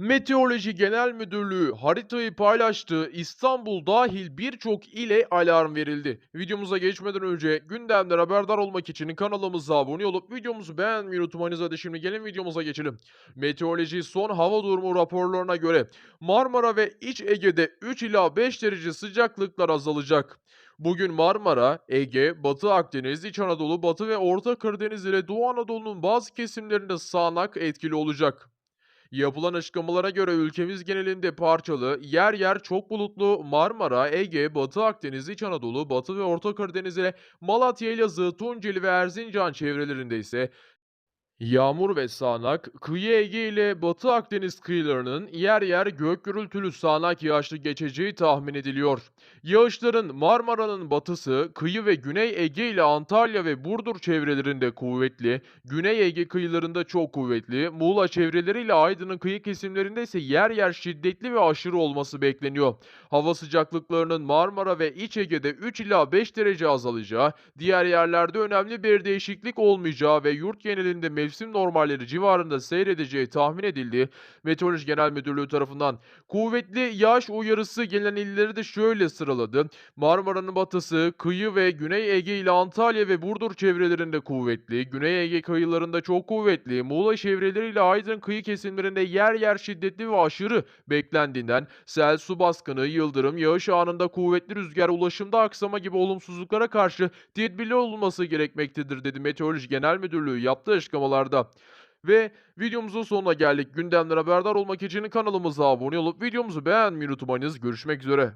Meteoroloji Genel Müdürlüğü haritayı paylaştı. İstanbul dahil birçok ile alarm verildi. Videomuza geçmeden önce gündemden haberdar olmak için kanalımıza abone olup videomuzu beğenmeyi unutmayınız. Hadi şimdi gelin videomuza geçelim. Meteoroloji son hava durumu raporlarına göre Marmara ve İç Ege'de 3 ila 5 derece sıcaklıklar azalacak. Bugün Marmara, Ege, Batı Akdeniz, İç Anadolu, Batı ve Orta Karadeniz ile Doğu Anadolu'nun bazı kesimlerinde sağanak etkili olacak. Yapılan açıklamalara göre ülkemiz genelinde parçalı, yer yer çok bulutlu Marmara, Ege, Batı Akdeniz, İç Anadolu, Batı ve Orta Karadeniz ile Malatya, Elazığ, Tunceli ve Erzincan çevrelerinde ise Yağmur ve sağanak, kıyı Ege ile Batı Akdeniz kıyılarının yer yer gök gürültülü sağanak yağışlı geçeceği tahmin ediliyor. Yağışların Marmara'nın batısı, kıyı ve Güney Ege ile Antalya ve Burdur çevrelerinde kuvvetli, Güney Ege kıyılarında çok kuvvetli, Muğla çevreleriyle Aydın'ın kıyı kesimlerinde ise yer yer şiddetli ve aşırı olması bekleniyor. Hava sıcaklıklarının Marmara ve İç Ege'de 3 ila 5 derece azalacağı, diğer yerlerde önemli bir değişiklik olmayacağı ve yurt genelinde mevsim normalleri civarında seyredeceği tahmin edildiği Meteoroloji Genel Müdürlüğü tarafından kuvvetli yağış uyarısı gelen illeri de şöyle sıraladı. Marmara'nın batısı, kıyı ve Güney Ege ile Antalya ve Burdur çevrelerinde kuvvetli, Güney Ege kıyılarında çok kuvvetli, Muğla çevreleriyle Aydın kıyı kesimlerinde yer yer şiddetli ve aşırı beklendiğinden sel, su baskını, yıldırım, yağış anında kuvvetli rüzgar, ulaşımda aksama gibi olumsuzluklara karşı tedbirli olunması gerekmektedir dedi Meteoroloji Genel Müdürlüğü yaptığı açıklamalarda. Ve videomuzun sonuna geldik. Gündemden haberdar olmak için kanalımıza abone olup videomuzu beğenmeyi unutmayınız. Görüşmek üzere.